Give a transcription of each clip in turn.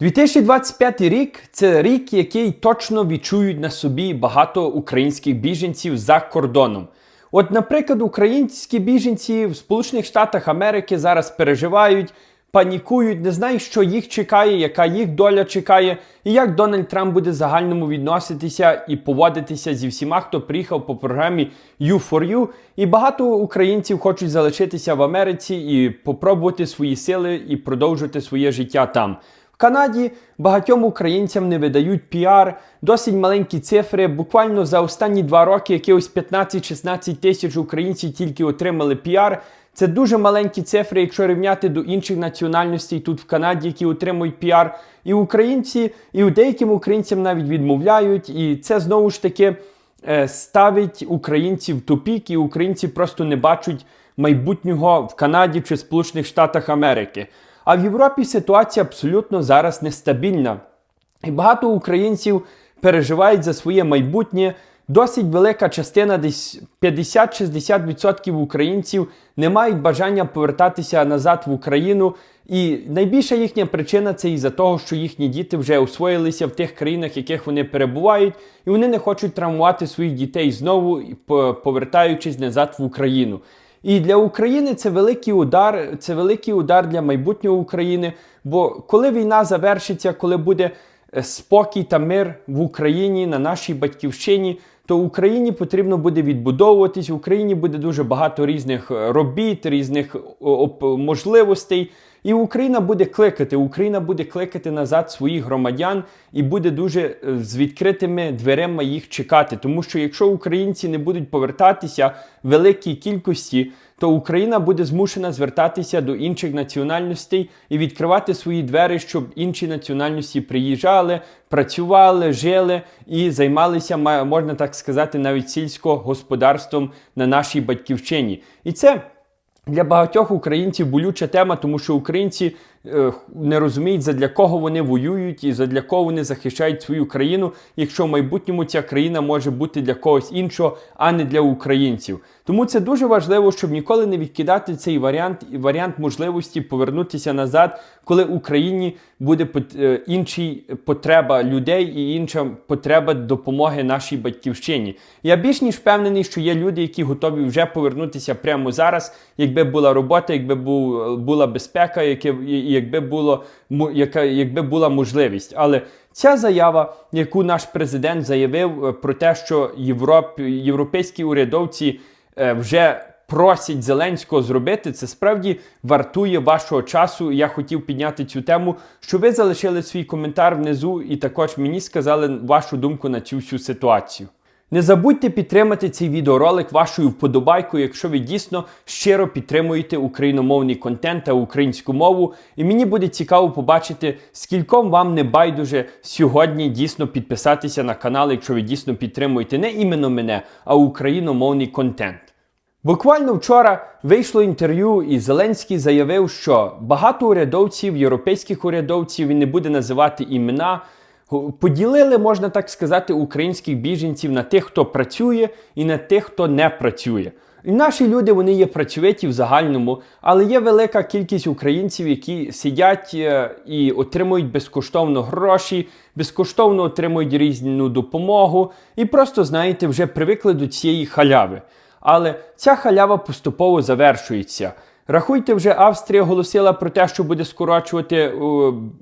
2025 рік це рік, який точно відчують на собі багато українських біженців за кордоном. От, наприклад, українські біженці в Сполучених Штатах Америки зараз переживають, панікують, не знають, що їх чекає, яка їх доля чекає, і як Дональд Трамп буде загальному відноситися і поводитися зі всіма, хто приїхав по програмі U4U. І багато українців хочуть залишитися в Америці і попробувати свої сили і продовжувати своє життя там. Канаді багатьом українцям не видають піар, досить маленькі цифри. Буквально за останні два роки якихось 15-16 тисяч українців тільки отримали піар. Це дуже маленькі цифри, якщо рівняти до інших національностей тут в Канаді, які отримують піар. І українці, і деяким українцям навіть відмовляють. І це знову ж таки е, ставить українців в тупік, і українці просто не бачать майбутнього в Канаді чи Сполучених Штатах Америки. А в Європі ситуація абсолютно зараз нестабільна. І багато українців переживають за своє майбутнє. Досить велика частина, десь 50-60% українців не мають бажання повертатися назад в Україну. І найбільша їхня причина це із-за того, що їхні діти вже освоїлися в тих країнах, в яких вони перебувають, і вони не хочуть травмувати своїх дітей знову, повертаючись назад в Україну. І для України це великий удар, це великий удар для майбутнього України. Бо коли війна завершиться, коли буде спокій та мир в Україні на нашій батьківщині, то Україні потрібно буде відбудовуватись. В Україні буде дуже багато різних е, робіт, різних можливостей. І Україна буде кликати, Україна буде кликати назад своїх громадян і буде дуже е, з відкритими дверима їх чекати. Тому що якщо українці не будуть повертатися великій кількості, то Україна буде змушена звертатися до інших національностей і відкривати свої двері, щоб інші національності приїжджали, працювали, жили і займалися, можна так сказати, навіть сільськогосподарством на нашій батьківщині. І це. Для багатьох українців болюча тема, тому що українці не розуміють, задля кого вони воюють і задля кого вони захищають свою країну, якщо в майбутньому ця країна може бути для когось іншого, а не для українців. Тому це дуже важливо, щоб ніколи не відкидати цей варіант варіант можливості повернутися назад, коли Україні буде е, інший потреба людей і інша потреба допомоги нашій батьківщині. Я більш ніж впевнений, що є люди, які готові вже повернутися прямо зараз, якби була робота, якби була безпека, яке, якби було яка, якби була можливість. Але ця заява, яку наш президент заявив е, про те, що Європ, європейські урядовці. Е, вже просять Зеленського зробити, це справді вартує вашого часу. Я хотів підняти цю тему, що ви залишили свій коментар внизу і також мені сказали вашу думку на цю всю ситуацію. Не забудьте підтримати цей відеоролик вашою вподобайкою, якщо ви дійсно щиро підтримуєте україномовний контент та українську мову. І мені буде цікаво побачити, скільком вам не байдуже сьогодні дійсно підписатися на канал, якщо ви дійсно підтримуєте не іменно мене, а україномовний контент. Буквально вчора вийшло інтерв'ю, і Зеленський заявив, що багато урядовців, європейських урядовців, він не буде називати імена. Поділили, можна так сказати, українських біженців на тих, хто працює, і на тих, хто не працює. Наші люди вони є працюєті в загальному, але є велика кількість українців, які сидять е, і отримують безкоштовно гроші, безкоштовно отримують різну допомогу і просто, знаєте, вже привикли до цієї халяви. Але ця халява поступово завершується. Рахуйте, вже Австрія оголосила про те, що буде скорочувати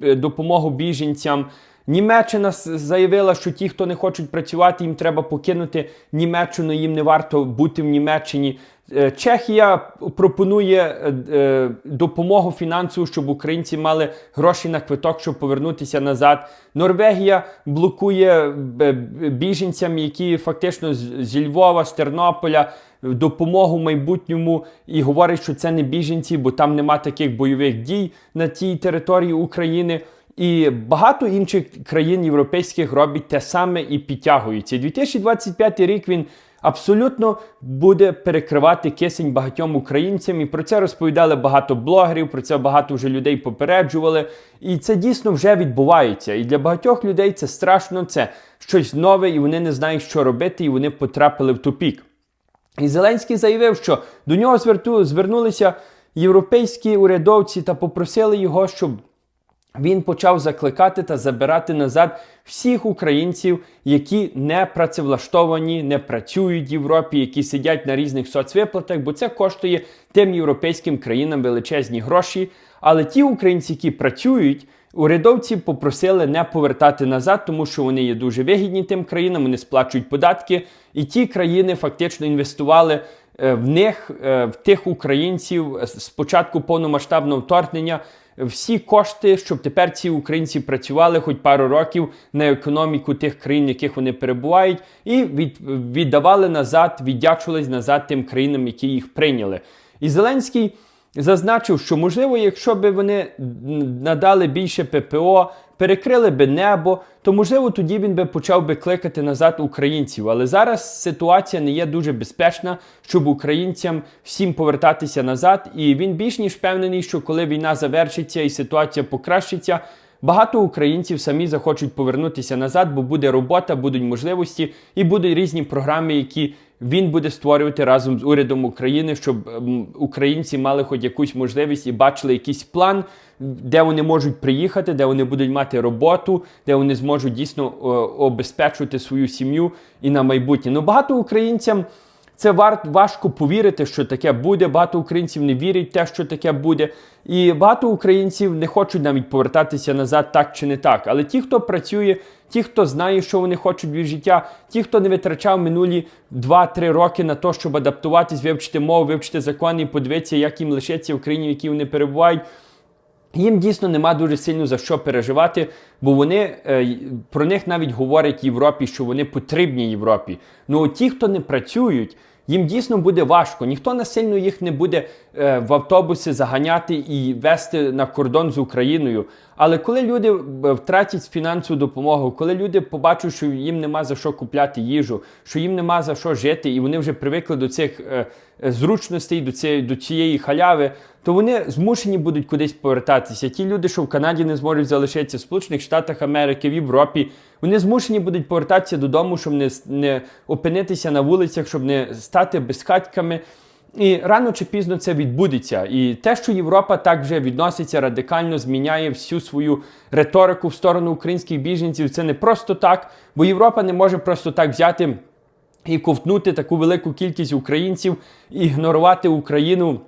е, допомогу біженцям. Німеччина заявила, що ті, хто не хочуть працювати, їм треба покинути Німеччину, їм не варто бути в Німеччині. Е, Чехія пропонує е, е, допомогу фінансову, щоб українці мали гроші на квиток, щоб повернутися назад. Норвегія блокує біженцям, які фактично зі Львова, з Тернополя. Допомогу майбутньому і говорить, що це не біженці, бо там нема таких бойових дій на тій території України. І багато інших країн європейських робить те саме і підтягуються. 2025 рік він абсолютно буде перекривати кисень багатьом українцям. І про це розповідали багато блогерів, про це багато вже людей попереджували. І це дійсно вже відбувається. І для багатьох людей це страшно, це щось нове, і вони не знають, що робити, і вони потрапили в тупік. І Зеленський заявив, що до нього звернулися європейські урядовці та попросили його, щоб він почав закликати та забирати назад всіх українців, які не працевлаштовані, не працюють в Європі, які сидять на різних соцвиплатах, бо це коштує тим європейським країнам величезні гроші. Але ті українці, які працюють, урядовці попросили не повертати назад, тому що вони є дуже вигідні тим країнам, вони сплачують податки, і ті країни фактично інвестували в них, е, в тих українців е, з початку повномасштабного вторгнення. Всі кошти, щоб тепер ці українці працювали хоч пару років на економіку тих країн, в яких вони перебувають, і від, віддавали назад, віддячувались назад тим країнам, які їх прийняли. І Зеленський зазначив, що можливо, якщо б вони надали більше ППО, перекрили би небо, то можливо тоді він би почав би кликати назад українців. Але зараз ситуація не є дуже безпечна, щоб українцям всім повертатися назад. І він більш ніж впевнений, що коли війна завершиться і ситуація покращиться. Багато українців самі захочуть повернутися назад, бо буде робота, будуть можливості і будуть різні програми, які він буде створювати разом з урядом України, щоб ем, українці мали хоч якусь можливість і бачили якийсь план, де вони можуть приїхати, де вони будуть мати роботу, де вони зможуть дійсно обезпечувати свою сім'ю і на майбутнє. Ну багато українцям. Це важко повірити, що таке буде. Багато українців не вірять в те, що таке буде. І багато українців не хочуть навіть повертатися назад, так чи не так. Але ті, хто працює, ті, хто знає, що вони хочуть від життя, ті, хто не витрачав минулі 2-3 роки на те, щоб адаптуватись, вивчити мову, вивчити закони і подивитися, як їм лишиться в країні, в якій вони перебувають. Їм дійсно нема дуже сильно за що переживати, бо вони е, про них навіть говорять Європі, що вони потрібні Європі. Ну ті, хто не працюють, їм дійсно буде важко. Ніхто насильно їх не буде в автобуси заганяти і вести на кордон з Україною. Але коли люди е, втратять фінансову допомогу, коли люди побачать, що їм нема за що купляти їжу, що їм нема за що жити, і вони вже привикли до цих е, е, зручностей, до цієї, до цієї халяви, то вони змушені будуть кудись повертатися. Ті люди, що в Канаді не зможуть залишитися, в Сполучених Штатах Америки, в Європі, вони змушені будуть повертатися додому, щоб не, не опинитися на вулицях, щоб не стати безхатьками. І рано чи пізно це відбудеться. І те, що Європа так вже відноситься радикально, зміняє всю свою риторику в сторону українських біженців, це не просто так, бо Європа не може просто так взяти і ковтнути таку велику кількість українців, і ігнорувати Україну.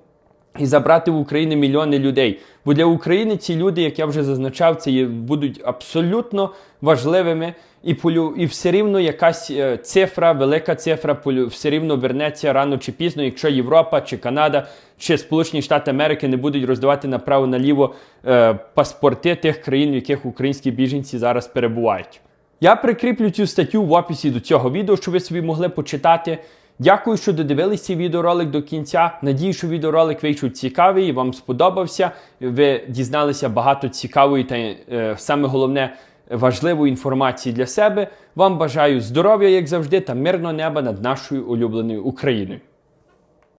І забрати в Україну мільйони людей. Бо для України ці люди, як я вже зазначав, це є, будуть абсолютно важливими, і полю, і все рівно якась е, цифра, велика цифра, полю, все рівно вернеться рано чи пізно, якщо Європа чи Канада чи Сполучені Штати Америки не будуть роздавати направо-наліво е, паспорти тих країн, в яких українські біженці зараз перебувають. Я прикріплю цю статтю в описі до цього відео, щоб ви собі могли почитати. Дякую, що додивились цей відеоролик до кінця. Надію, що відеоролик вийшов цікавий і вам сподобався. Ви дізналися багато цікавої та е, саме головне важливої інформації для себе. Вам бажаю здоров'я, як завжди, та мирного неба над нашою улюбленою Україною.